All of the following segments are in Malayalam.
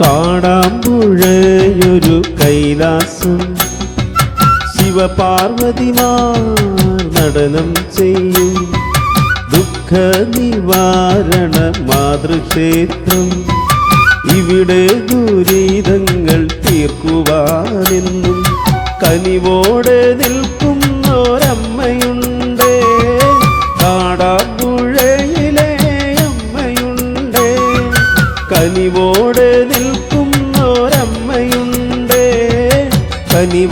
കാടാമ്പുഴയൊരു കൈലാസം. ശിവപാർവതിമാർ നടനം ചെയ്യും. ദുഃഖ നിവാരണ മാതൃക്ഷേത്രം. ഇവിടെ ദുരിതങ്ങൾ തീർക്കുവാനെന്നും കനിവോടെ നിൽക്കുന്നൊരമ്മയുണ്ടേ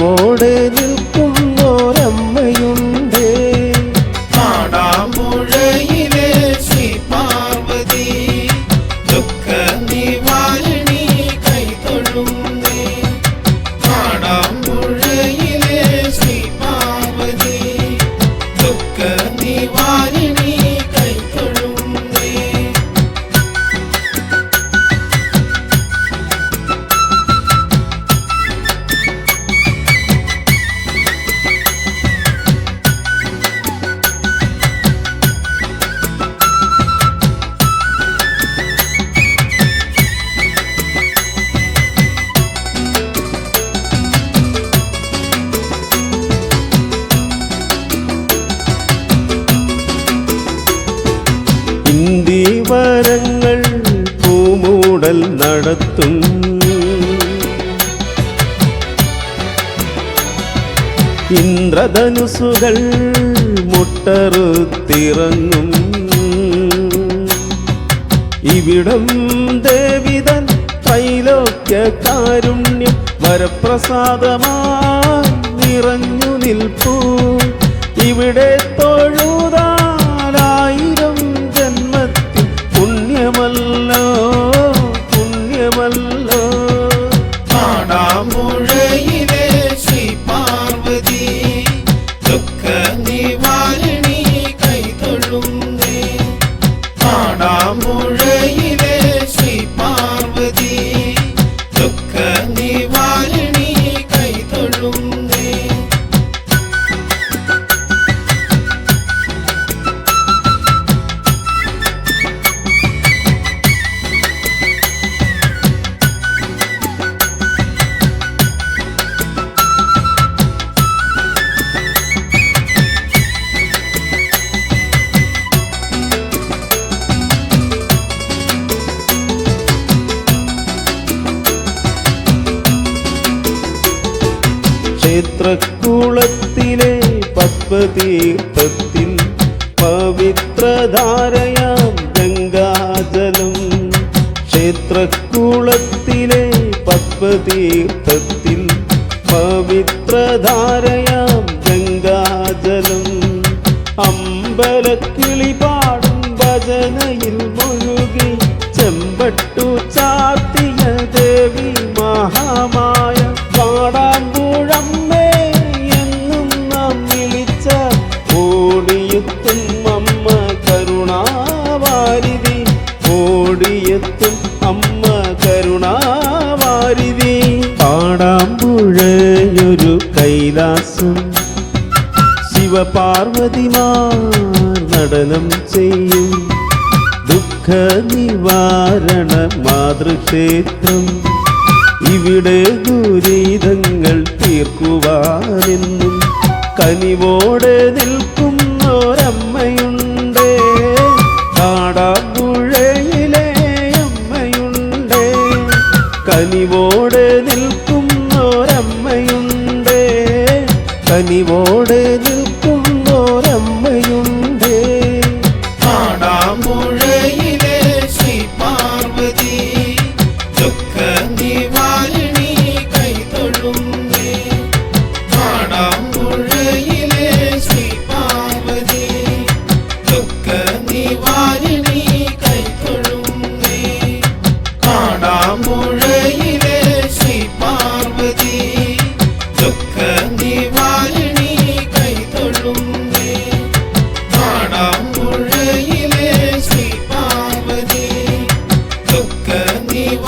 കനിവോടെ നിൽക്കുന്നൊരമ്മയുണ്ടേ ഇന്ദീവരങ്ങൾ പൂമൂടൽ നടത്തും ഇന്ദ്രധനുസുകൾ മുട്ടറുത്തിറങ്ങും. ഇവിടം ദേവിതൻ ത്രൈലോക്യ കാരുണ്യം വരപ്രസാദമായി നിറഞ്ഞു നിൽപ്പൂ. ഇവിടെ തൊഴുതാലായിരം ക്ഷേത്രക്കുളത്തിലെ പത്മതീർത്ഥത്തിൽ പവിത്രധാരയാം ഗംഗാജലം. ക്ഷേത്രക്കുളത്തിലെ പത്മതീർത്ഥത്തിൽ പവിത്രധാരയാം ഗംഗാജലം. അമ്പലക്കിളി പാടും ഭജനയിൽ മുഴുകി ചെമ്പട്ടു ചാർത്തിയ കാടാമ്പുഴയൊരു കൈലാസം ശിവപാർവതിമാർ നടനം ചെയ്യും. ദുഃഖ നിവാരണ മാതൃക്ഷേത്രം ഇവിടെ ദുരിതങ്ങൾ തീർക്കുവാനെന്നും കനിവോടെ നിൽക്കുന്നൊരമ്മയുണ്ടേ കനിവോടെ നിൽക്കുന്നൊരമ്മയുണ്ടേ contigo